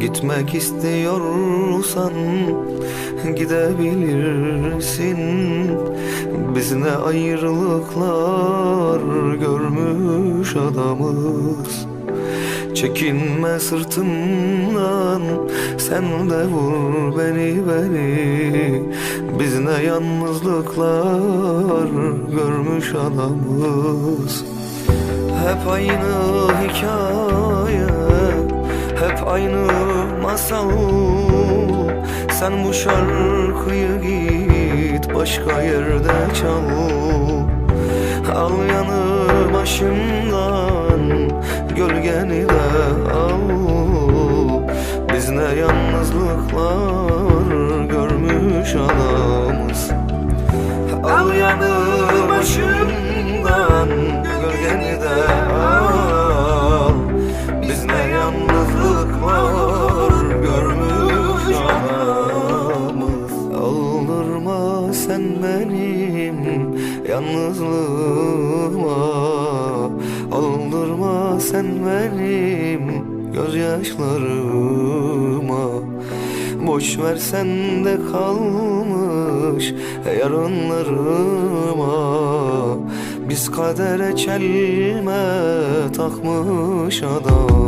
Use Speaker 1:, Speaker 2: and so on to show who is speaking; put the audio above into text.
Speaker 1: Gitmek istiyorsan gidebilirsin. Biz ne ayrılıklar görmüş adamız. Çekinme sırtımdan Sen de vur beni beni. Biz ne yalnızlıklar görmüş adamız. Hep aynı hikaye Hep aynı masal Sen bu şarkıyı git Başka yerde çal. Al yanı başımdan Gölgeni de al benim Yalnızlığıma. Aldırma sen benim Gözyaşlarıma. Boş ver sende kalmış yarınlarıma. Biz kadere çelme takmış adam